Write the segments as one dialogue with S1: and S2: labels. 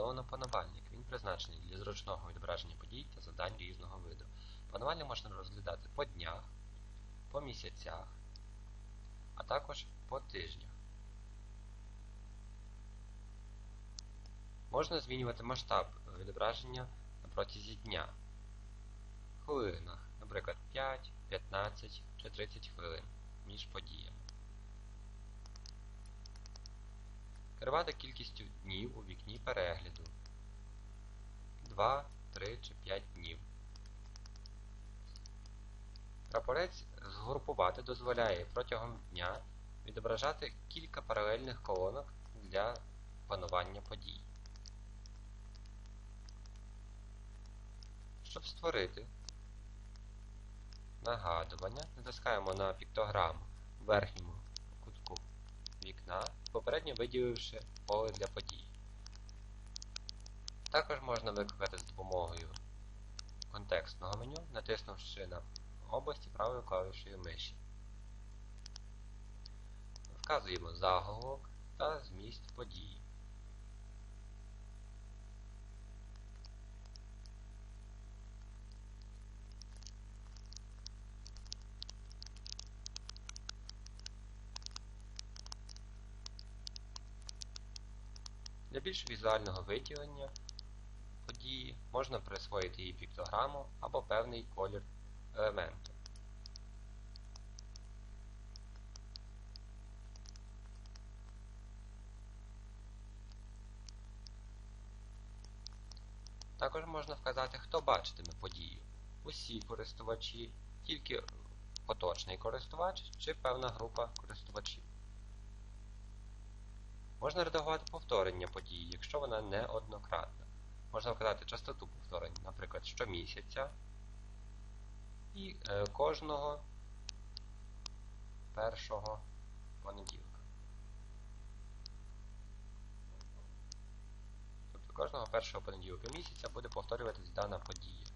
S1: побудовано панувальник. Він призначений для зручного відображення подій та завдань різного виду. Панувальник можна розглядати по днях, по місяцях, а також по тижнях. Можна змінювати масштаб відображення на протязі дня. В хвилинах, наприклад, 5, 15 чи 30 хвилин між подіями. Керувати кількістю днів у вікні перегляду 2, 3 чи 5 днів. Прапорець згрупувати дозволяє протягом дня відображати кілька паралельних колонок для панування подій. Щоб створити нагадування, натискаємо на піктограму в верхньому вікна, попередньо виділивши поле для подій. Також можна викликати з допомогою контекстного меню, натиснувши на області правою клавішою миші. Вказуємо заголовок та зміст події. Для більш візуального виділення події можна присвоїти їй піктограму або певний колір елементу. Також можна вказати, хто бачитиме подію. Усі користувачі, тільки поточний користувач чи певна група користувачів. Можна редагувати повторення події, якщо вона не однократна. Можна вказати частоту повторень, наприклад, щомісяця і е, кожного першого понеділка. Тобто кожного першого понеділка місяця буде повторюватись дана подія.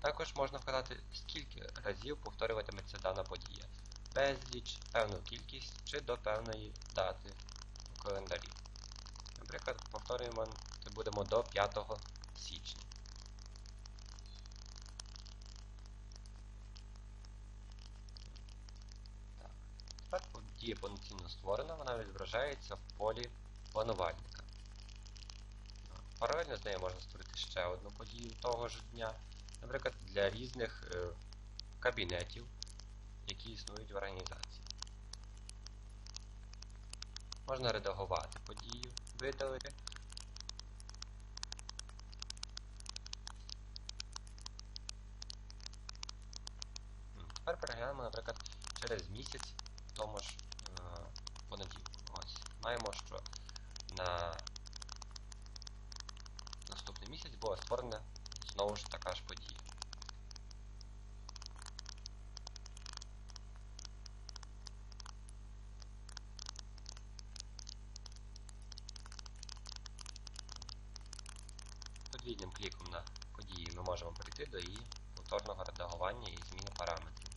S1: Також можна вказати, скільки разів повторюватиметься дана подія. Безліч, певну кількість чи до певної дати календарі. Наприклад, повторюємо це будемо до 5 січня. Так. Тепер подія повноцінно створена, вона відображається в полі планувальника. Паралельно з нею можна створити ще одну подію того ж дня, наприклад, для різних е, кабінетів, які існують в організації. Можна редагувати подію, видалити. Тепер переглянемо, наприклад, через місяць тому ж е, понеділку. Ось. Маємо, що на наступний місяць була створена знову ж така ж подія. Подвійним кліком на події ми можемо перейти до її повторного редагування і зміни параметрів.